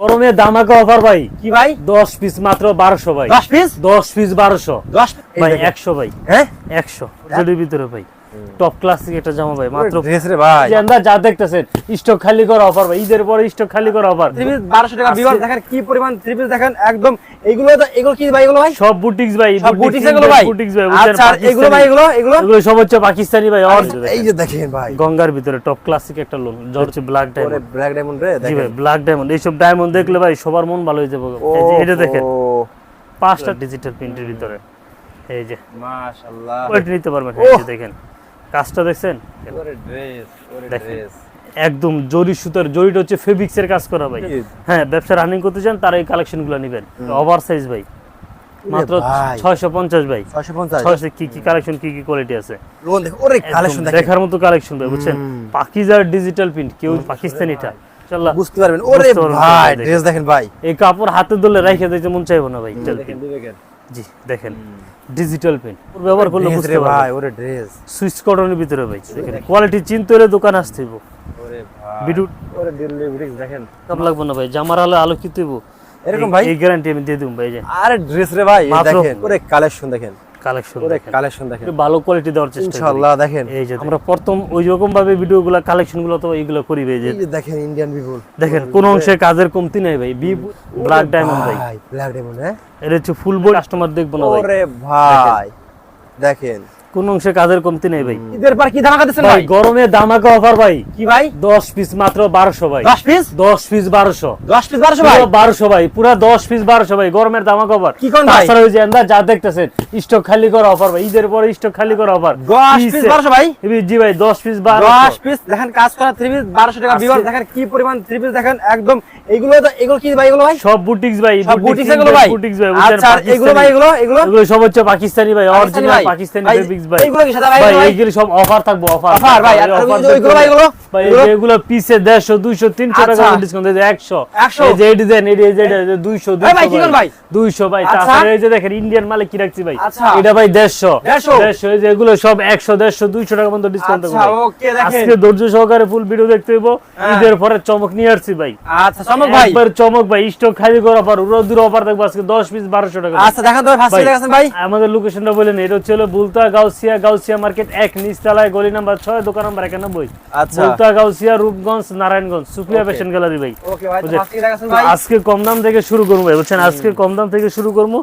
গরমে দামাকা অফার ভাই। কি ভাই? দশ পিস মাত্র বারোশো ভাই। দশ পিস দশ পিস বারোশো। দশ ভাই একশো ভাই। হ্যাঁ? একশো। ভিতরে ভাই। টপ ক্লাসিক একটা জামা ভাই মাত্র ড্রেস রে ভাই। আমরা যা দেখতেছেন স্টক খালি করা অফার ভাই ঈদের পরে স্টক খালি করা অফার থ্রি পিস বারোশো টাকা বিভাগ দেখেন কি পরিমাণ থ্রি পিস দেখেন একদম এগুলো তো এগুলো কি ভাই এগুলো ভাই? সব বুটিক্স ভাই সব বুটিক্স এগুলো ভাই। বুটিক্স ভাই আচ্ছা এগুলো ভাই এগুলো এগুলো? এগুলো সব হচ্ছে পাকিস্তানি ভাই আর এই যে দেখেন ভাই। গঙ্গার ভিতরে টপ ক্লাসিক একটা লোন হচ্ছে ব্ল্যাক ওরে ব্ল্যাক ডায়মন্ড রে জি ভাই দেখেন। ব্ল্যাক ডায়মন্ড এইসব ডায়মন্ড দেখলে ভাই সবার মন ভালো হয়ে যাবে। এই যে এটা দেখেন পাঁচটা ডিজিটাল প্রিন্টের ভিতরে। এই যে। মাশাআল্লাহ। ওইটা নিতে পারবেন এই যে দেখেন। কাজটা দেখছেন? একদম জরি সুতার জরিটা হচ্ছে ফেব্রিক্স এর কাজ করা ভাই। হ্যাঁ ব্যবসা রানিং করতে চান তারা এই কালেকশনগুলো নেবেন ওভার সাইজ ভাই। মাত্র ভাই। ছয়শো পঞ্চাশ ভাই। 650 ছয়শো কি কি কালেকশন কি কি কোয়ালিটি আছে? ওরে কালেকশন দেখার মতো কালেকশন ভাই বুঝছেন? পাকিজার ডিজিটাল প্রিন্ট কেউ পাকিস্তানিটা ইনশাআল্লাহ বুঝতে পারবেন। ওরে ভাই ড্রেস দেখেন ভাই। এই কাপড় হাতে ধরলে রেখে দিতে মন চাইব না ভাই দেখেন জি দেখেন। ডিজিটাল পেন ব্যবহার করলে বুঝতে ভাই ওরে ড্রেস সুইচ কটনের ভিতরে ভাই। দেখেন কোয়ালিটি চিনতে হলে দোকান আসতে হইব। ওরে ভাই। বিডু ওরে দিল্লি ব্রিক্স দেখেন। কাম লাগবে না ভাই জামার আলো আলোকিত হইব। এরকম ভাই? এই গ্যারান্টি আমি দিয়ে দিম ভাই যে। আরে ড্রেস রে ভাই দেখেন ওরে কালেকশন দেখেন। কালেকশন দেখেন। কালেকশন দেখেন। ভালো কোয়ালিটি দেওয়ার চেষ্টা ইনশাআল্লাহ দেখেন। এই যে আমরা প্রথম ওই রকম ভাবে ভিডিওগুলো কালেকশনগুলো তো এইগুলো করি ভাই যে যে দেখেন ইন্ডিয়ান বিপুল দেখেন কোন অংশে কাজের কমতি নাই ভাই বি ব্ল্যাক ডায়মন্ড ভাই। ব্ল্যাক ডায়মন্ড হ্যাঁ? এটা হচ্ছে ফুল বই কাস্টমার দেখব না ভাই। ওরে ভাই দেখেন। কোন অংশে কাজের কমতি নাই ভাই। ঈদের পর কি ধামাকা দিচ্ছেন ভাই গরমে দামাকা অফার ভাই। কি ভাই? দশ পিস মাত্র বারোশো ভাই। 10 পিস দশ পিস বারোশো। 10 পিস 1200 ভাই? পুরা দশ পিস বারোশো ভাই গরমের দামাকা অফার কি কোন ভাই? তাছাড়া ওই যে যা দেখতেছেন স্টক খালি করা অফার ভাই। ঈদের পরে স্টক খালি করা অফার 10 পিস 1200 ভাই? জি ভাই দশ পিস 10 পিস দেখেন কাজ করা 3 পিস 1200 টাকা বিভাগ দেখেন কি পরিমাণ 3 পিস দেখেন একদম এগুলো তো এগুলো কি ভাই এগুলো ভাই? সব বুটিক্স ভাই সব বুটিক্স এগুলো ভাই। বুটিক্স ভাই আচ্ছা এগুলো ভাই এগুলো এগুলো? এগুলো সব হচ্ছে পাকিস্তানি ভাই পাকিস্তানি অরিজিনাল ভাই। পাকিস্তানি ভাই, ভাই। এইগুলো কি সাদা ভাই, ভাই এইগুলো সব অফার থাকবে অফার অফার ভাই আর ওইগুলো ভাই এগুলো ভাই এগুলো? পিসে 150 200 300 টাকা। ডিসকাউন্ট দিতে 100 100 এই যে ডিজাইন এই যে এই যে এটা, এই যে 200 ভাই, কি ভাই? 200 ভাই? আচ্ছা। এই যে দেখেন ইন্ডিয়ান মালে কি রাখছি ভাই? আচ্ছা। এটা ভাই 150 150 150 এই যে এগুলো সব 100 150 200 টাকা পর্যন্ত ডিসকাউন্ট দেবো আচ্ছা ওকে দেখেন। আজকে ধৈর্য সহকারে ফুল ভিডিও দেখতে হইব। হ্যাঁ। ঈদের পরে চমক নিয়ে আসছি ভাই। আচ্ছা চমক ভাই। একবার চমক ভাই স্টক খালি করা অফার উড়ো দূর অফার থাকবে আজকে 10 পিস 1200 টাকা। আচ্ছা দেখেন তো ফার্স্ট ভাই, দেখাছেন ভাই। আমাদের লোকেশনটা বলেন এটা হচ্ছে বুলতা গাউসিয়া গাউসিয়া মার্কেট এক নিচতলায় গলি নাম্বার ছয় দোকান নাম্বার একানব্বই। আচ্ছা। গাউসিয়া রূপগঞ্জ নারায়ণগঞ্জ। সুপ্রিয়া ফ্যাশন গ্যালারি ভাই। আজকে কম দাম থেকে শুরু করব ভাই বুঝছেন? আজকে কম দাম থেকে শুরু করব।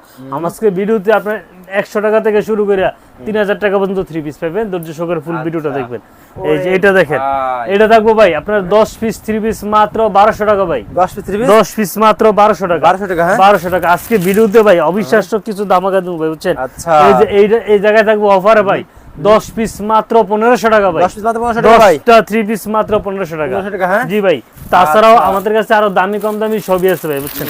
আজকে ভিডিওতে আপনার একশো টাকা থেকে শুরু করে তিন হাজার টাকা পর্যন্ত থ্রি পিস পাবেন। ধৈর্য সহকারে ফুল ভিডিওটা দেখবেন। এই যে এটা দেখেন। এটা থাকব ভাই আপনার দশ পিস থ্রি পিস মাত্র টাকা ভাই। 10 পিস 3 পিস দশ পিস মাত্র টাকা। 1200 টাকা হ্যাঁ? টাকা। আজকে ভিডিওতে ভাই অবিশ্বাস্য কিছু দামাকা দেবো ভাই বুঝছেন? আচ্ছা। এই যে এই- এই জায়গায় থাকব অফারে ভাই দশ পিস মাত্র পনেরোশো টাকা ভাই। 10 পিস মাত্র 1500 টাকা ভাই। পিস মাত্র পনেরোশো টাকা। 1500 টাকা হ্যাঁ? জি ভাই। তাছাড়াও আচ্ছা। আমাদের কাছে আরও দামি কম দামি সবই আছে ভাই বুঝছেন?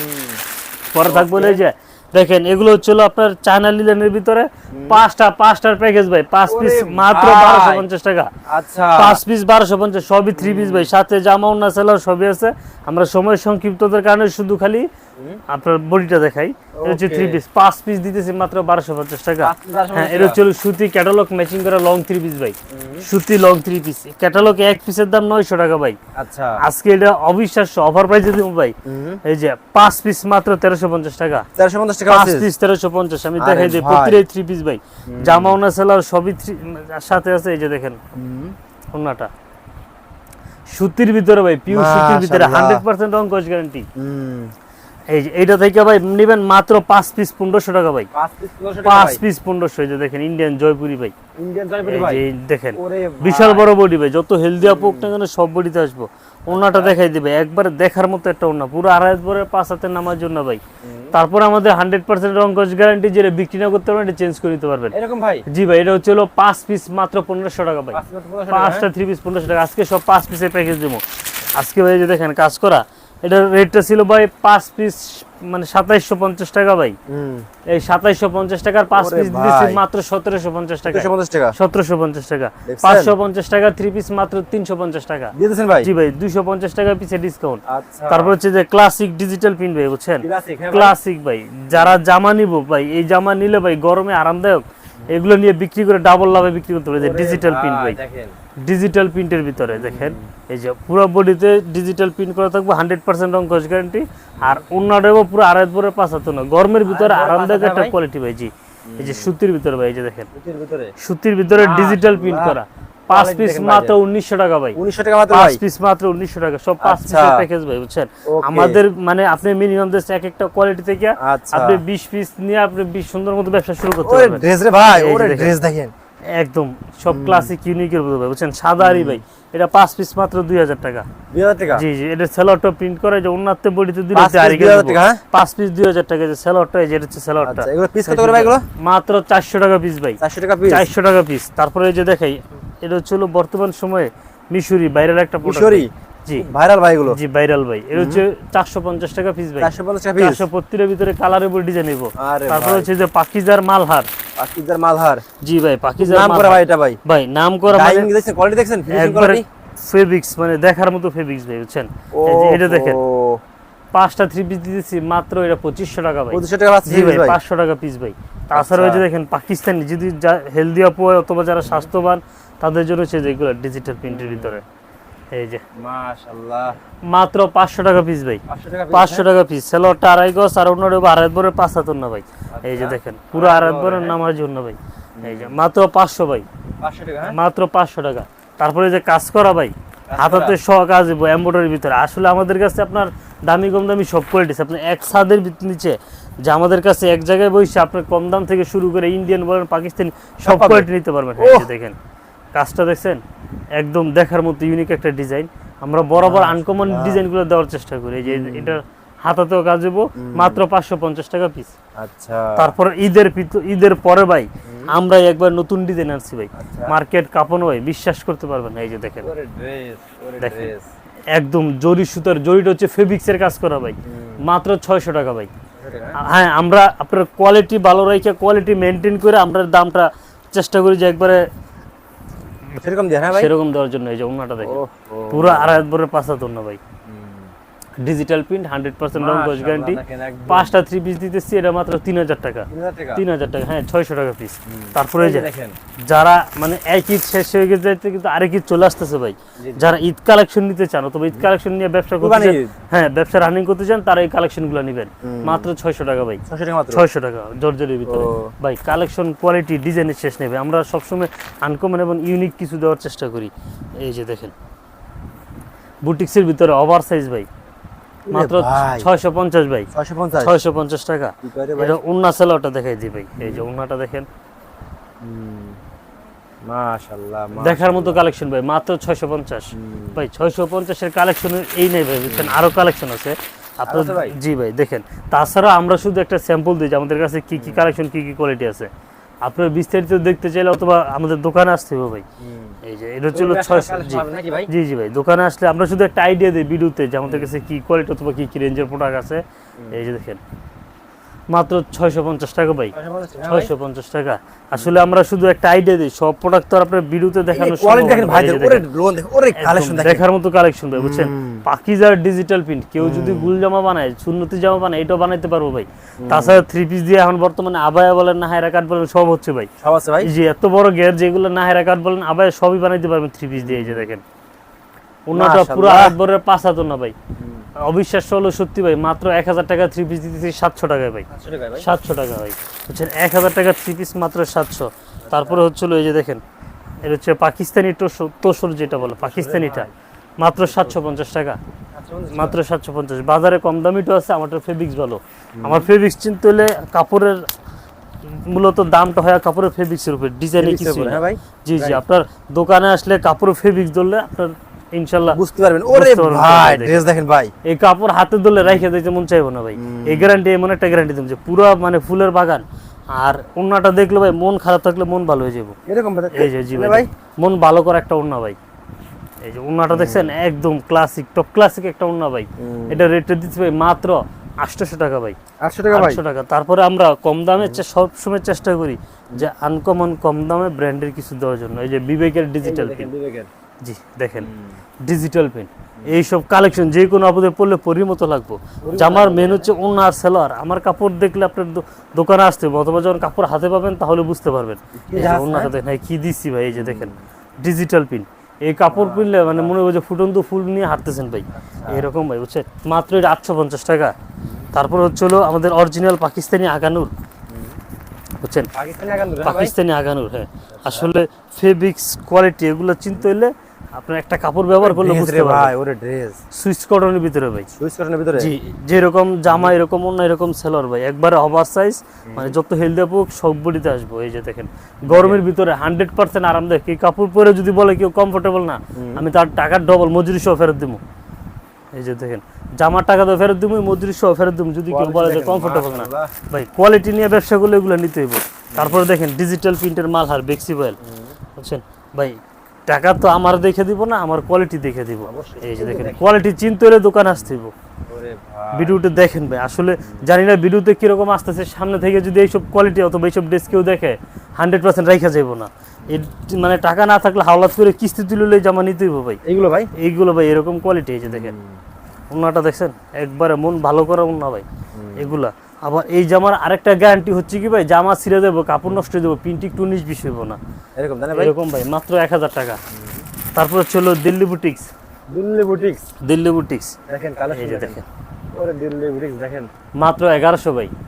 পরে থাকব এই যে দেখেন এগুলো হচ্ছিল আপনার চায়না লিলেনের ভিতরে পাঁচটা পাঁচটার প্যাকেজ ভাই। পাঁচ পিস মাত্র বারোশো পঞ্চাশ টাকা। আচ্ছা। পাঁচ পিস বারোশো পঞ্চাশ সবই থ্রি পিস ভাই। সাথে জামা উন্না সেলার সবই আছে। আমরা সময় সংক্ষিপ্ততার কারণে শুধু খালি আপনার বডিটা দেখাই। এটা হচ্ছে থ্রি পিস পাঁচ পিস দিতেছি মাত্র বারোশো পঞ্চাশ টাকা। পাঁচ piece 1250 হ্যাঁ এটা হচ্ছে সুতি ক্যাটালগ ম্যাচিং করা লং থ্রি পিস ভাই। সুতি লং থ্রি পিস ক্যাটালগ এক পিসের দাম নয়শো টাকা ভাই। আচ্ছা। আজকে এটা অবিশ্বাস্য অফার প্রাইসে দিব ভাই। এই যে পাঁচ পিস মাত্র তেরোশো পঞ্চাশ টাকা। 450 টাকা পাঁচ পিস তেরোশো পঞ্চাশ। আমি দেখাই দিই প্রতিটাই থ্রি পিস ভাই। জামা ওনা সেলার সবই থ্রি সাথে আছে এই যে দেখেন। ওনাটা। সুতির ভিতরে ভাই পিউ সুতির ভিতরে হান্ড্রেড পার্সেন্ট রং কোচ গ্যারান্টি এই যে এইটা থেকে ভাই নেবেন মাত্র পাঁচ পিস পনেরোশো টাকা ভাই। 5 পিস 1500 টাকা পাঁচ পিস পনেরোশো এই যে দেখেন ইন্ডিয়ান জয়পুরি ভাই। দেখেন বিশাল বড় বডি ভাই যত হেলদি আপুক না কেন সব বডিতে আসব। ওনাটা দেখাই দিবে একবারে দেখার মতো একটা ওনা পুরো আড়াই পরে পাঁচ হাতে নামার জন্য ভাই। তারপর আমাদের হান্ড্রেড পার্সেন্ট রং কোচ গ্যারান্টি যেটা বিক্রি না করতে পারবেন এটা চেঞ্জ করে নিতে পারবেন। এরকম ভাই? জি ভাই এটা হচ্ছে হলো পাঁচ পিস মাত্র পনেরোশো টাকা ভাই। 5 পিস 1500 টাকা পাঁচটা থ্রি পিস পনেরোশো টাকা আজকে সব পাঁচ পিসের প্যাকেজ দেবো। আজকে ভাই যে দেখেন কাজ করা এটার রেটটা ছিল ভাই পাঁচ পিস মানে সাতাইশশো পঞ্চাশ টাকা ভাই। এই সাতাইশশো পঞ্চাশ টাকার পাঁচ পিস ভাই। মাত্র সতেরোশো পঞ্চাশ টাকা। সতেরোশো পঞ্চাশ টাকা? পাঁচশো পঞ্চাশ টাকা থ্রি পিস মাত্র তিনশো পঞ্চাশ টাকা। ভাই? জি ভাই দুইশো পঞ্চাশ টাকা পিছে ডিসকাউন্ট তারপর হচ্ছে যে ক্লাসিক ডিজিটাল প্রিন্ট ভাই বুঝছেন? ক্লাসিক হ্যাঁ ভাই। যারা জামা নিব ভাই এই জামা নিলে ভাই গরমে আরামদায়ক। এগুলো নিয়ে বিক্রি করে ডাবল লাভে বিক্রি করতে পারে যে ডিজিটাল প্রিন্ট ভাই। দেখেন। ডিজিটাল প্রিন্টের ভিতরে দেখেন। এই যে পুরো বডিতে ডিজিটাল প্রিন্ট করা থাকবে হান্ড্রেড পার্সেন্ট রং কস গ্যারান্টি আর অন্যটাও পুরো আড়াই পরে পাঁচাতো না গরমের ভিতরে আরামদায়ক একটা কোয়ালিটি ভাই জি। এই যে সুতির ভিতরে ভাই এই যে দেখেন। সুতির ভিতরে? ডিজিটাল প্রিন্ট করা। পাঁচ পিস মাত্র উনিশশো টাকা ভাই। উনিশশো টাকা মাত্র পাঁচ পিস মাত্র উনিশশো টাকা। সব পাঁচ। পিসের প্যাকেজ ভাই বুঝছেন? আমাদের মানে আপনি মিনিমাম দেশ এক একটা কোয়ালিটি থেকে। আপনি বিশ পিস নিয়ে আপনি বিশ সুন্দর মতো ব্যবসা শুরু করতে পারবেন। ড্রেস রে ভাই। ড্রেস দেখেন। একদম সব ক্লাসিক ইউনিকের মতো ভাই বুঝছেন? সাদা আরি ভাই এটা পাঁচ পিস মাত্র দুই হাজার টাকা। দুই হাজার টাকা? জি জি এটা সেলরটা প্রিন্ট করে যে অন্য বডিতে দুই পাঁচ piece 2000 টাকা, হ্যাঁ? পাঁচ পিস দুই হাজার টাকা যে সেলরটা এই যেটা হচ্ছে সেলরটা আচ্ছা এগুলো পিস কত করে ভাই এগুলো? মাত্র চারশো টাকা পিস ভাই। চারশো টাকা পিস চারশো টাকা পিস তারপরে এই যে দেখাই এটা হচ্ছে বর্তমান সময়ে মিশরি বাইরের একটা মিশরি। জি। ভাইরাল ভাই এগুলো জি ভাইরাল ভাই। এটা হচ্ছে চারশো পঞ্চাশ টাকা পিস ভাই। চারশো পঞ্চাশ টাকা পিস চারশো প্রতিটার ভিতরে কালারের উপর ডিজাইন নিব। আরে হচ্ছে যে পাকিজার মালহার। পাকিস্তান মালহার। জি ভাই পাকিজার নাম করা ভাই এটা ভাই। ভাই নাম করা দেখছেন? কোয়ালিটি দেখছেন? ফিনিশিং কোয়ালিটি ফেব্রিক্স মানে দেখার মতো ফেব্রিক্স ভাই বুঝছেন? এটা দেখেন। পাঁচটা থ্রি পিস দিতেছি মাত্র এটা পঁচিশশো টাকা ভাই। পঁচিশশো টাকা জি ভাই ভাই? পাঁচশো টাকা পিস ভাই। তাছাড়া যে আচ্ছা। দেখেন পাকিস্তানি যদি হেলদি হয় অথবা যারা স্বাস্থ্যবান তাদের জন্য হচ্ছে যেগুলো ডিজিটাল প্রিন্টের ভিতরে। এই যে। মাশাআল্লাহ। মাত্র পাঁচশো টাকা পিস ভাই। 500 টাকা পিস সেলোয়ারটা আড়াই গজ আর অন্য আড়াই বরের পাঁচ না ভাই। এই যে দেখেন পুরো আড়াই বরের নামার জন্য ভাই। এই যে মাত্র পাঁচশো ভাই। 500 টাকা হ্যাঁ? মাত্র টাকা। তারপরে যে কাজ করা ভাই হাতাতে শ কাজ দিব ভিতরে। আসলে আমাদের কাছে আপনার দামি কম দামি সব কোয়ালিটিস আপনি এক ছাদের নিচে যে আমাদের কাছে এক জায়গায় বসে আপনার কম দাম থেকে শুরু করে ইন্ডিয়ান বলেন পাকিস্তানি সব। কোয়ালিটি নিতে পারবেন। দেখেন। কাজটা দেখছেন? একদম দেখার মতো ইউনিক একটা ডিজাইন আমরা বরাবর আনকমন ডিজাইনগুলো দেওয়ার চেষ্টা করি। যে এটা হাতাতেও কাজ দেবো মাত্র পাঁচশো পঞ্চাশ টাকা পিস আচ্ছা। তারপর ঈদের ঈদের পরে ভাই আমরা একবার নতুন ডিজাইন আনছি ভাই। আচ্ছা। মার্কেট কাপন ভাই বিশ্বাস করতে পারবেন না এই যে দেখেন। দেখেন। একদম জরি সুতার জরিটা হচ্ছে ফেব্রিক্সের কাজ করা ভাই। মাত্র ছয়শো টাকা ভাই। হ্যাঁ আমরা আপনার কোয়ালিটি ভালো রেখে কোয়ালিটি মেনটেন করে আমরা দামটা চেষ্টা করি যে একবারে সেরকম দেয় ভাই? সেরকম দেওয়ার জন্য এই যে ওনাটা দেখো পুরো আড়াই বরের পাঁচাত্তর না ভাই। ডিজিটাল প্রিন্ট হান্ড্রেড পার্সেন্ট রং কস গ্যারান্টি পাঁচটা থ্রি পিস দিতেছি এটা মাত্র তিন হাজার টাকা। তিন হাজার টাকা? হ্যাঁ ছয়শো টাকা পিস তারপরে যারা মানে এক ঈদ শেষ হয়ে গেছে কিন্তু আরেক ঈদ চলে আসতেছে ভাই। যারা ঈদ কালেকশন নিতে চান অথবা ঈদ কালেকশন নিয়ে ব্যবসা করতে হ্যাঁ ব্যবসা রানিং করতে চান তারা এই কালেকশনগুলো নেবেন। মাত্র ছয়শো টাকা ভাই। 600 টাকা মাত্র? ছয়শো টাকা জর্জরের ভিতরে। ভাই কালেকশন কোয়ালিটি ডিজাইনের শেষ নেবে আমরা সবসময় আনকমন এবং ইউনিক কিছু দেওয়ার চেষ্টা করি। এই যে দেখেন। বুটিক্সের ভিতরে ওভার সাইজ ভাই। মাত্র ভাই। ছয়শো পঞ্চাশ ভাই। 650 ছয়শো পঞ্চাশ টাকা। এটা উন্না দেখাই দিই ভাই। এই যে উন্নাটা দেখেন। মাশাআল্লাহ দেখার মতো কালেকশন ভাই মাত্র ছয়শো পঞ্চাশ। ভাই ছয়শো পঞ্চাশের কালেকশন এই নেই ভাই বুঝছেন? আরও কালেকশন আছে। আপনার জি ভাই দেখেন। তাছাড়া আমরা শুধু একটা স্যাম্পল দিই যে আমাদের কাছে কি কি কালেকশন কি কি কোয়ালিটি আছে। আপনার বিস্তারিত দেখতে চাইলে অথবা আমাদের দোকানে আসতে হবে ভাই। এই যে এটা হচ্ছে ছয়শো জি। জি জি ভাই দোকানে আসলে আমরা শুধু একটা আইডিয়া দিই ভিডিওতে যে আমাদের কাছে কি কোয়ালিটি অথবা কি কি রেঞ্জের প্রোডাক্ট আছে। এই যে দেখেন মাত্র ছয়শো পঞ্চাশ টাকা ভাই। 650 ছয়শো পঞ্চাশ টাকা। আসলে আমরা শুধু একটা আইডিয়া দিই সব প্রোডাক্ট তো আপনার ভিডিওতে দেখানো দেখার মতো কালেকশন ভাই বুঝছেন? পাকিজার ডিজিটাল প্রিন্ট কেউ যদি গুল জামা বানায় সুন্নতি জামা বানায় এটাও বানাইতে পারব ভাই। তাছাড়া থ্রি পিস দিয়ে এখন বর্তমানে আবায়া বলেন না হায়রা কাট বলেন সব হচ্ছে ভাই। সব আছে ভাই? এই যে এত বড় গের যেগুলো না হায়রা কাট বলেন আবায়া সবই বানাইতে পারবেন থ্রি পিস দিয়ে এই যে দেখেন। ওনাটা পুরো। একবারের পাঁচ হাত না ভাই। অবিশ্বাস্য হলো সত্যি ভাই মাত্র এক হাজার টাকা থ্রি পিস দিতেছি সাতশো টাকায় ভাই। 500 টাকা ভাই? সাতশো টাকা ভাই। বুঝছেন? এক হাজার টাকা থ্রি পিস মাত্র সাতশো। তারপরে হচ্ছিল এই যে দেখেন এটা হচ্ছে পাকিস্তানি তোসর যেটা বলে পাকিস্তানিটা মাত্র সাতশো পঞ্চাশ টাকা। মাত্র সাতশো পঞ্চাশ। বাজারে কম দামিটাও আছে আমারটা ফেব্রিক্স ভালো। আমার ফেব্রিক্স চিনতে হলে কাপড়ের মূলত দামটা হয় কাপড়ের ফেব্রিক্সের উপর ডিজাইনে কিছু হ্যাঁ ভাই? জি জি আপনার দোকানে আসলে কাপড়ের ফেব্রিক্স ধরলে আপনার ইনশাল্লাহ বুঝতে পারবেন। ওরে ভাই ড্রেস দেখেন ভাই। এই কাপড় হাতে ধরলে রেখে দিতে মন চাইব না ভাই। এই গ্যারান্টি এমন একটা গ্যারান্টি যে পুরো মানে ফুলের বাগান আর ওন্নাটা দেখলে ভাই মন খারাপ থাকলে মন ভালো হয়ে যাব। এরকম এই যে জি ভাই মন ভালো করা একটা ওন্না ভাই। এই যে ওন্নাটা দেখছেন? একদম ক্লাসিক টপ ক্লাসিক একটা ওন্না ভাই। এটা রেটে দিচ্ছি ভাই মাত্র আটশোশো টাকা ভাই। 800 টাকা আটশো টাকা। তারপরে আমরা কম দামে সবসময় চেষ্টা করি যে আনকমন কম দামে ব্র্যান্ডের কিছু দেওয়ার জন্য। এই যে বিবেকের ডিজিটাল বিবেকের। জি দেখেন। ডিজিটাল পেন এইসব কালেকশন যে কোনো আপদে পড়লে পরির মতো লাগবো। জামার মেন হচ্ছে অন্য আর সেলোয়ার আমার কাপড় দেখলে আপনার দোকানে আসতে হবে অথবা যখন কাপড় হাতে পাবেন তাহলে বুঝতে পারবেন। যে দেখেন কি দিচ্ছি ভাই এই যে দেখেন ডিজিটাল পিন এই কাপড় কিনলে মানে মনে হয় যে ফুটন্ত ফুল নিয়ে হাঁটতেছেন ভাই। এরকম ভাই বুঝছেন? মাত্র এটা আটশো পঞ্চাশ টাকা। তারপর হচ্ছে হলো আমাদের অরিজিনাল পাকিস্তানি আগানুর। বুঝছেন? পাকিস্তানি আগান ধরে, হ্যাঁ? পাকিস্তানি আগানুর হ্যাঁ। আসলে ফেব্রিক্স কোয়ালিটি এগুলো চিনতে হলে আপনার একটা কাপড় ব্যবহার করলে বুঝতে ভাই ওরে ড্রেস সুইচ কটনের ভিতরে ভাই। সুইচ কটনের ভিতরে? জি যেরকম জামা এরকম অন্য এরকম সেলর ভাই। একবারে ওভার সাইজ মানে যত হেলদি আপুক সব বডিতে আসব। এই যে দেখেন গরমের ভিতরে হান্ড্রেড পার্সেন্ট আরামদায়ক এই কাপড় পরে যদি বলে কেউ কমফোর্টেবল না আমি তার টাকার ডবল মজুরি সহ ফেরত দিব এই যে দেখেন জামার টাকা তো ফেরত দিব মজুরি সহ ফেরত দিব যদি কেউ বলে যে কমফোর্টেবল না। ভাই কোয়ালিটি নিয়ে ব্যবসা করলে এগুলো নিতে হইব তারপরে দেখেন ডিজিটাল প্রিন্টের মাল হার বেক্সিবয়েল বুঝছেন? ভাই টাকা তো আমার দেখে দিব না আমার কোয়ালিটি দেখে দিব। এই যে দেখেন। কোয়ালিটি চিনতে হলে দোকান আসতে ভাই। ভিডিওতে দেখেন ভাই আসলে জানি না ভিডিওতে কীরকম আসতেছে সামনে থেকে যদি এইসব কোয়ালিটি অথবা এইসব ড্রেস কেউ দেখে হান্ড্রেড পার্সেন্ট রাখা যাব না। এর মানে টাকা না থাকলে হাওলাত করে কিস্তি তুলে জামা নিতে হইব ভাই। এইগুলো ভাই? এইগুলো ভাই এরকম কোয়ালিটি এই যে দেখেন। ওনাটা দেখছেন একবারে মন ভালো করা না ভাই। এগুলা। আবার এই জামার আরেকটা গ্যারান্টি হচ্ছে কি ভাই? জামা ছিঁড়ে দেবো কাপড় নষ্ট হয়ে দেবো প্রিন্টিং টু বিশ হইব না। এরকম ভাই? এরকম ভাই মাত্র এক হাজার টাকা। তারপর হচ্ছে হলো Delhi boutiques Delhi boutiques Delhi boutiques দেখেন কালেকশন দেখেন। ওরে দিল্লি বুটিক্স দেখেন। মাত্র এগারোশো ভাই। 1100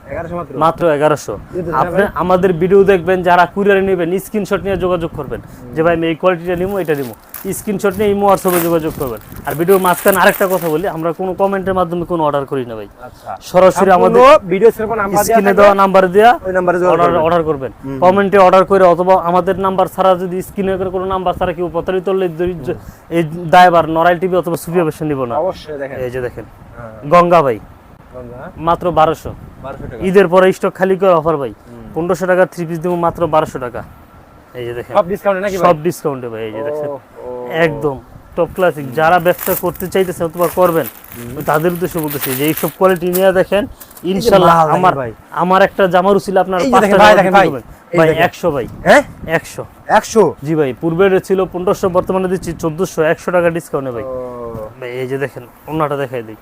মাত্র? এগারোশো। আপনি আমাদের ভিডিও দেখবেন যারা কুরিয়ারে নেবেন স্ক্রিনশট নিয়ে যোগাযোগ করবেন। যে ভাই আমি এই কোয়ালিটিটা নিবো এটা নিবো স্ক্রিনশট নিয়ে ইমো হোয়াটসঅ্যাপে যোগাযোগ করবেন। আর ভিডিও মাঝখানে আরেকটা কথা বলি আমরা কোনো কমেন্টের মাধ্যমে কোনো অর্ডার করি না ভাই। আচ্ছা। সরাসরি আমাদের ভিডিও স্ক্রিনে দেওয়া নাম্বার দেওয়া ওই নাম্বারে অর্ডার করবেন। কমেন্টে অর্ডার করে অথবা আমাদের নাম্বার ছাড়া যদি স্ক্রিনে কোনো নাম্বার ছাড়া কেউ প্রতারিত হলে এই দায়বার নরাইল টিভি অথবা সুফিয়া বেশন নিব না। অবশ্যই দেখেন। এই যে দেখেন। হ্যাঁ। গঙ্গা ভাই। মাত্র বারোশো। ঈদের পরে স্টক খালি করে অফার ভাই। পনেরোশো টাকা থ্রি পিস দেবো মাত্র বারোশো টাকা। এই যে দেখেন। সব ডিসকাউন্টে নাকি ভাই? সব ডিসকাউন্টে ভাই এই যে দেখেন। একদম টপ ক্লাসিক যারা ব্যবসা করতে চাইতেছে অথবা করবেন তাদের উদ্দেশ্যে বলতেছি যে এইসব কোয়ালিটি নিয়ে দেখেন ইনশাল্লাহ আমার ভাই। আমার একটা জামার উচিল আপনার ভাই, কিনতে ভাই। একশো হ্যাঁ একশো। জি ভাই পূর্বের ছিল পনেরোশো বর্তমানে দিচ্ছি চোদ্দশো একশো টাকা ডিসকাউন্টে ভাই। ভাই এই যে দেখেন অন্যটা দেখাই দিই।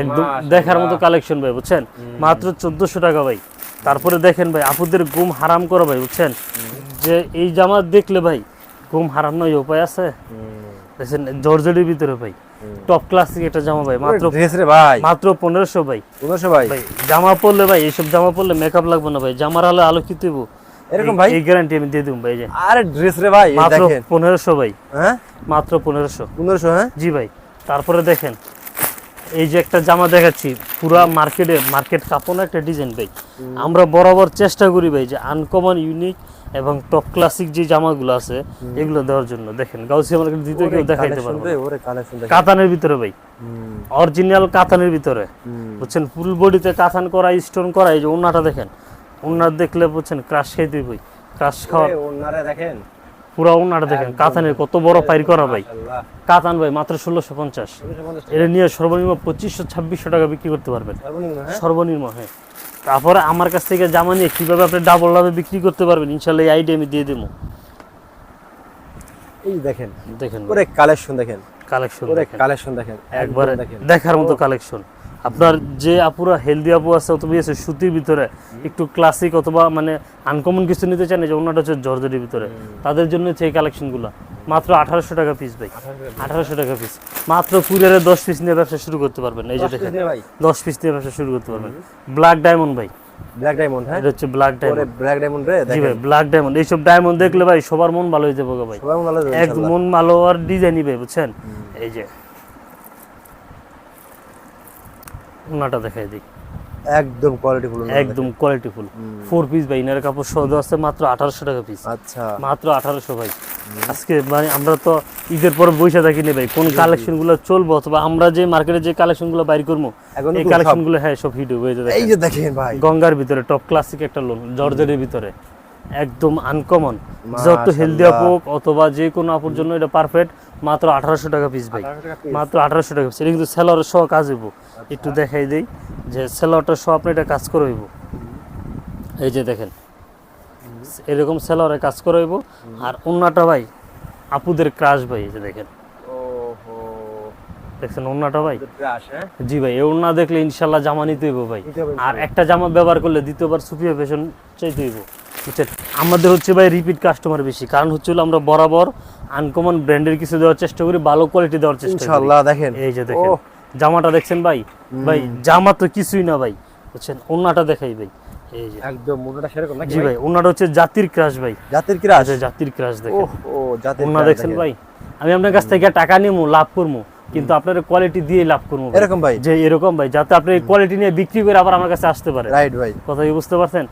একদম দেখার মতো কালেকশন ভাই বুঝছেন? মাত্র চোদ্দশো টাকা ভাই। তারপরে দেখেন ভাই আপুদের ঘুম হারাম করো ভাই বুঝছেন? যে এই জামা দেখলে ভাই ঘুম হারাম নয় উপায় আছে। দেখছেন জর্জেটের ভিতরে ভাই টপ ক্লাসিক একটা জামা ভাই মাত্র ড্রেস রে ভাই। মাত্র পনেরোশো ভাই। 1500 ভাই। জামা পরলে ভাই এইসব জামা পরলে মেকআপ লাগবে না ভাই জামার আলো আলোকিত হইব। এরকম ভাই? এই গ্যারান্টি আমি দিয়ে দিব ভাই যে। আরে ড্রেস রে ভাই মাত্র দেখেন। পনেরোশো ভাই। হ্যাঁ? মাত্র পনেরোশো। 1500 হ্যাঁ? জি ভাই তারপরে দেখেন এই যে একটা জামা দেখাচ্ছি পুরা মার্কেটে মার্কেট কাপড় একটা ডিজাইন ভাই। আমরা বরাবর চেষ্টা করি ভাই যে আনকমন ইউনিক এবং টপ ক্লাসিক যে জামাগুলো আছে এগুলো দেওয়ার জন্য। দেখেন গাউসিয়া মার্কেট দ্বিতীয় কেউ দেখাইতে পারব কাতানের ভিতরে ভাই। অরিজিনাল কাতানের ভিতরে। বুঝছেন ফুল বডিতে কাতান করা স্টোন করা এই যে ওনাটা দেখেন। ওনার দেখলে বুঝছেন ক্রাশ খাইতে ভাই। ক্রাশ খাওয়া ওনারে দেখেন। পুরা ওনাটা দেখেন কাতানের কত বড় পাইর করা ভাই। কাতান ভাই মাত্র ষোলোশো পঞ্চাশ। এটা নিয়ে সর্বনিম্ন পঁচিশশো ছাব্বিশশো টাকা বিক্রি করতে পারবেন। সর্বনিম্ন হ্যাঁ? হ্যাঁ। তারপরে আমার কাছ থেকে জামা নিয়ে কীভাবে আপনি ডাবল লাভে বিক্রি করতে পারবেন ইনশাল্লাহ এই আইডিয়া আমি দিয়ে দেবো। এই দেখেন দেখেন কালেকশন দেখেন। কালেকশন কালেকশন দেখেন। একবার দেখার মতো কালেকশন আপনার যে আপুরা হেলদি আপু আছে অথবা আছে সুতির ভিতরে একটু ক্লাসিক অথবা মানে আনকমন কিছু নিতে চান যে অন্যটা হচ্ছে জর্জের ভিতরে তাদের জন্য হচ্ছে এই কালেকশনগুলো মাত্র আঠারোশো টাকা পিস ভাই আঠারোশো টাকা পিস মাত্র কুরিয়ারে দশ পিস নিয়ে ব্যবসা শুরু করতে পারবেন এই যে দেখেন দশ পিস নিয়ে ব্যবসা শুরু করতে পারবেন ব্ল্যাক ডায়মন্ড ভাই। ব্ল্যাক ডায়মন্ড হ্যাঁ? এটা হচ্ছে ব্ল্যাক ডায়মন্ড ব্ল্যাক ডায়মন্ড রে জি ভাই ব্ল্যাক ডায়মন্ড এইসব ডায়মন্ড দেখলে ভাই সবার মন ভালো হয়ে যাবে ভাই। সবাই ভালো যাবে একদম মন ভালো আর ডিজাইনই ভাই বুঝছেন? এই যে ওনাটা দেখাই দিই। একদম কোয়ালিটি ফুল একদম কোয়ালিটিফুল ফোর পিস ভাই ইনার কাপড় সহ দেওয়া আছে মাত্র আঠারোশো টাকা পিস আচ্ছা। মাত্র আঠারোশো ভাই। আজকে মানে আমরা তো ঈদের পরে থাকি না ভাই কোন চলবো অথবা আমরা যে মার্কেটে যে কালেকশনগুলো বাইর করব এই নতুন কালেকশনগুলো হ্যাঁ সব হিট হবে এই যে এই যে দেখেন ভাই। গঙ্গার ভিতরে টপ ক্লাসিক একটা লোন জর্জের ভিতরে। একদম আনকমন যত হেলদি আপুক অথবা যে কোনো আপুর জন্য এটা পারফেক্ট মাত্র আঠারোশো টাকা পিস ভাই। 1800 টাকা piece। মাত্র আঠারোশো টাকা পিস এটা কিন্তু সেলরের সহ কাজ হইব। একটু দেখাই দেই যে সেলরটা সহ আপনি এটা কাজ করে হইব। এই যে দেখেন। এরকম সেলরে কাজ করে হইব। আর অন্যটা ভাই আপুদের ক্রাশ ভাই এই যে দেখেন। দেখছেন অন্যটা ভাই? হ্যাঁ? জি ভাই এ ওড়না দেখলে ইনশাল্লাহ জামা নিতে হইব ভাই। আর একটা জামা ব্যবহার করলে দ্বিতীয়বার সুফিয়া ফ্যাশন চাইতে হইব। বুঝছেন? আমাদের হচ্ছে ভাই রিপিট কাস্টমার বেশি। কারণ হচ্ছে আমরা বরাবর আনকমন ব্র্যান্ডের কিছু দেওয়ার চেষ্টা করি ভালো কোয়ালিটি দেওয়ার চেষ্টা করি। ইনশাআল্লাহ দেখেন। এই যে দেখেন। জামাটা দেখছেন ভাই? ভাই জামা তো কিছুই না ভাই। বুঝছেন? ওন্নাটা দেখাই ভাই। এই যে। একদম মোটাটা সেরকম নাকি জি ভাই? ওন্নাটা হচ্ছে জাতির ক্রাশ ভাই। জাতির জাতির ক্রাশ ও দেখেন ও জাতির ওন্না দেখছেন ভাই? আমি আপনার কাছ থেকে টাকা নিমু লাভ করব কিন্তু আপনার কোয়ালিটি দিয়ে লাভ করব এরকম ভাই? যে এরকম ভাই যাতে আপনি কোয়ালিটি নিয়ে বিক্রি করে আবার আমার কাছে আসতে পারে। রাইট ভাই কথা কি বুঝতে পারছেন?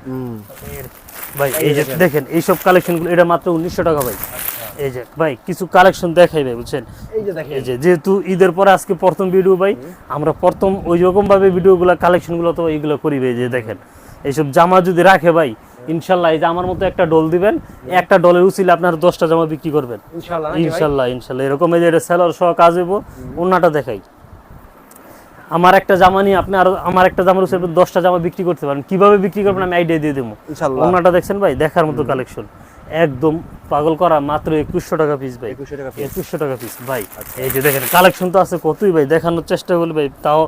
ভাই এই যে দেখেন। এইসব কালেকশনগুলো এটা মাত্র উনিশশো টাকা ভাই। এই যে ভাই কিছু কালেকশন দেখাই ভাই বুঝছেন? এই যে দেখেন। এই যে যেহেতু ঈদের পরে আজকে প্রথম ভিডিও ভাই আমরা প্রথম ওই রকম ভাবে ভিডিওগুলো কালেকশনগুলো তো এইগুলো করি ভাই যে দেখেন। এইসব জামা যদি রাখে ভাই ইনশাল্লাহ এই যে আমার মতো একটা ডল দিবেন একটা ডলের উচিলে আপনার দশটা জামা বিক্রি করবেন। ইনশাআল্লাহ? ইনশাল্লাহ ইনশাল্লাহ এরকম এই যে এটা সেলার সহ কাজ হইব অন্যটা দেখাই। আমার একটা জামা নিয়ে আপনি আরও আমার একটা জামার উপর দশটা জামা বিক্রি করতে পারেন। কীভাবে বিক্রি করবেন আমি আইডিয়া দিয়ে দেবো। ওনাটা দেখছেন ভাই? দেখার মতো কালেকশন একদম পাগল করা মাত্র একুশশো টাকা পিস ভাই। 2100 টাকা একুশশো টাকা পিস ভাই। এই যে দেখেন কালেকশন তো আছে কতই ভাই দেখানোর চেষ্টা করলে ভাই তাও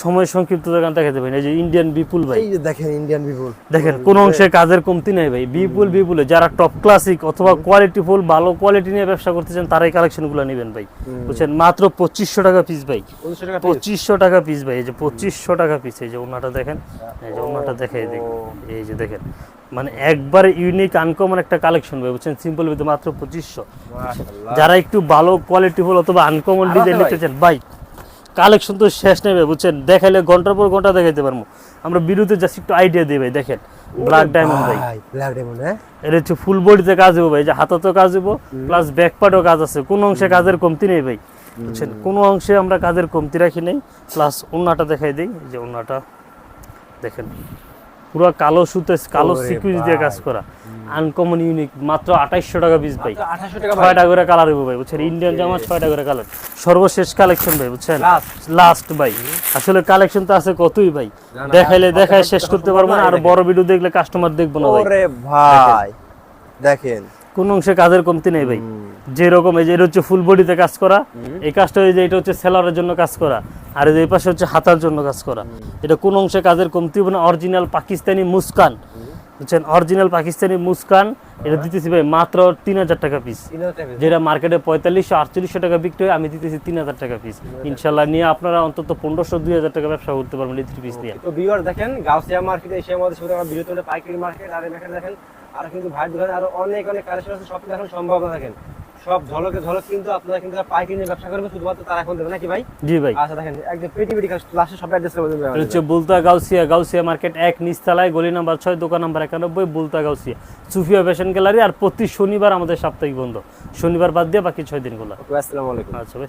সময় সংক্ষিপ্ত দোকান দেখাতে ভাই এই যে ইন্ডিয়ান বিপুল ভাই। এই যে দেখেন ইন্ডিয়ান পিপল দেখেন কোন অংশে কাজের কমতি নেই ভাই। বিপুল বিপুলে যারা টপ ক্লাসিক অথবা কোয়ালিটি ফুল ভালো কোয়ালিটি নিয়ে ব্যবসা করতে চান তারাই কালেকশনগুলো নেবেন ভাই। বুঝছেন? মাত্র পঁচিশশো টাকা পিস ভাই। 1500 টাকা piece। পঁচিশশো টাকা পিস ভাই। এই যে পঁচিশশো টাকা পিস এই যে ওনাটা দেখেন এই যে ওনাটা দেখ এই যে দেখেন মানে একবার ইউনিক আনকমন একটা কালেকশন ভাই বুঝছেন? সিম্পল ভিতরে মাত্র পঁচিশশো। যারা একটু ভালো কোয়ালিটি ফুল অথবা আনকমন ডিজাইন নিতে চান ভাই কালেকশন তো শেষ নেই ভাই বুঝছেন? দেখাইলে ঘণ্টার পর ঘণ্টা দেখাইতে পারব। আমরা বিরুদ্ধে জাস্ট একটু আইডিয়া দিই ভাই দেখেন। ব্ল্যাক ডায়মন্ড ভাই। ব্ল্যাক ডায়মন্ড হ্যাঁ? এটা হচ্ছে ফুল বডিতে কাজ হব ভাই যে হাতাতেও কাজ হব প্লাস ব্যাক পার্টও কাজ আছে। কোন অংশে কাজের কমতি নেই ভাই বুঝছেন? কোন অংশে আমরা কাজের কমতি রাখি নেই প্লাস ওন্নাটা দেখাই দিই যে ওন্নাটা দেখেন। পুরো কালো সুতে কালো সিকুইন্স দিয়ে কাজ করা। আনকমন ইউনিক মাত্র আঠাইশশো টাকা পিস ভাই। 2800 টাকা ছয়টা করে কালার হইব ভাই বুঝছেন? ইন্ডিয়ান জামা ছয়টা করে কালার সর্বশেষ কালেকশন ভাই বুঝছেন? লাস্ট ভাই। আসলে কালেকশন তো আছে কতই ভাই? দেখাইলে দেখায় শেষ করতে পারব না, আর বড় ভিডিও দেখলে কাস্টমার দেখব না ভাই। দেখেন। কোন অংশে কাজের কমতি নেই ভাই। যেরকম এই যে এটা হচ্ছে ফুল বডিতে কাজ করা। এই কাজটা এই যে এটা হচ্ছে সেলারের জন্য কাজ করা। আর এই পাশে হচ্ছে হাতার জন্য কাজ করা। এটা কোন অংশে কাজের কমতি হবে না অরিজিনাল পাকিস্তানি মুস্কান। বুঝছেন? অরিজিনাল পাকিস্তানি মুস্কান। এটা দিতেছি ভাই মাত্র তিন হাজার টাকা পিস 3000 টাকা piece। যেটা মার্কেটে পঁয়তাল্লিশশো আটচল্লিশশো টাকা বিক্রি হয় আমি দিতেছি তিন হাজার টাকা পিস ইনশাল্লাহ নিয়ে আপনারা অন্তত পনেরোশো দুই হাজার টাকা ব্যবসা করতে পারবেন এই থ্রি পিস নিয়ে। তো ভিউয়ার দেখেন গাউসিয়া মার্কেটে এসে আমাদের সাথে আমরা পাইকারি মার্কেট আর এখানে দেখেন আর কিন্তু ভাই দোকানে আরও অনেক অনেক কালেকশন আছে সব দেখানো সম্ভব না দেখেন সব ঝলকে ঝলক কিন্তু আপনারা কিন্তু পাইকারি ব্যবসা করবেন শুধুমাত্র তারা এখন দেবে নাকি ভাই? জি ভাই। আচ্ছা দেখেন একদম পেটি পেটি লাস্টে সব অ্যাড্রেস করে দেবেন হচ্ছে বুলতা গাউসিয়া গাউসিয়া মার্কেট এক নিচতলায় গলি নাম্বার ছয় দোকান নাম্বার একানব্বই বুলতা গাউসিয়া। সুফিয়া ফ্যাশন গ্যালারি আর প্রতি শনিবার আমাদের সাপ্তাহিক বন্ধ। শনিবার বাদ দিয়ে বাকি ছয় দিনগুলো। আসসালামু আলাইকুম। আচ্ছা ভাই।